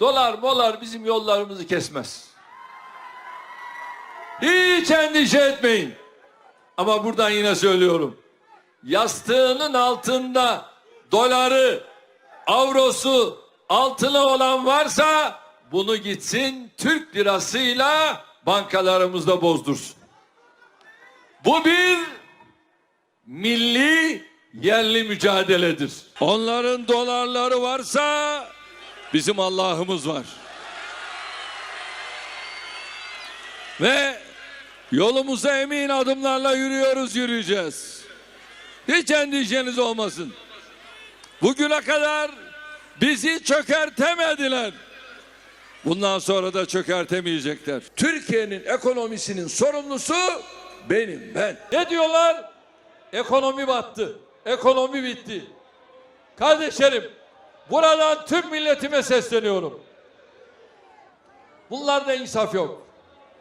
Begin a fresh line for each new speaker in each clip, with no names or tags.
Dolar molar bizim yollarımızı kesmez. Hiç endişe etmeyin. Ama buradan yine söylüyorum. Yastığının altında doları, avrosu, altını olan varsa bunu gitsin Türk lirasıyla bankalarımızda bozdursun. Bu bir milli yerli mücadeledir. Onların dolarları varsa bizim Allah'ımız var. Ve yolumuza emin adımlarla yürüyoruz, yürüyeceğiz. Hiç endişeniz olmasın. Bugüne kadar bizi çökertemediler. Bundan sonra da çökertemeyecekler. Türkiye'nin ekonomisinin sorumlusu benim ben. Ne diyorlar? Ekonomi battı. Ekonomi bitti. Kardeşlerim buradan tüm milletime sesleniyorum. Bunlarda insaf yok.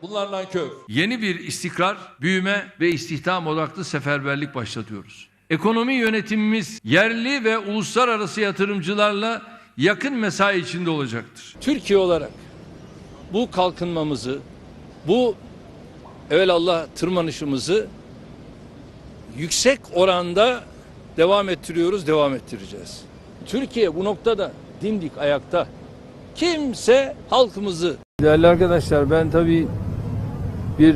Bunlar nankör.
Yeni bir istikrar, büyüme ve istihdam odaklı seferberlik başlatıyoruz. Ekonomi yönetimimiz yerli ve uluslararası yatırımcılarla yakın mesai içinde olacaktır.
Türkiye olarak bu kalkınmamızı, bu evelallah tırmanışımızı yüksek oranda devam ettiriyoruz, devam ettireceğiz. Türkiye bu noktada dimdik ayakta. Kimse halkımızı
Değerli arkadaşlar ben tabii bir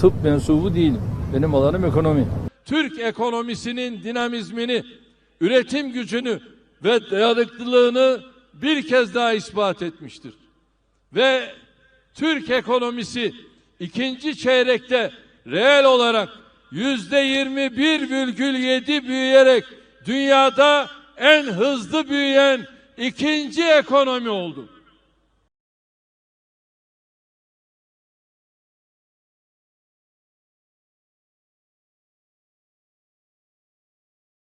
tıp mensubu değilim. Benim alanım ekonomi.
Türk ekonomisinin dinamizmini, üretim gücünü ve dayanıklılığını bir kez daha ispat etmiştir. Ve Türk ekonomisi ikinci çeyrekte reel olarak yüzde 21,7 büyüyerek dünyada en hızlı büyüyen ikinci ekonomi oldu.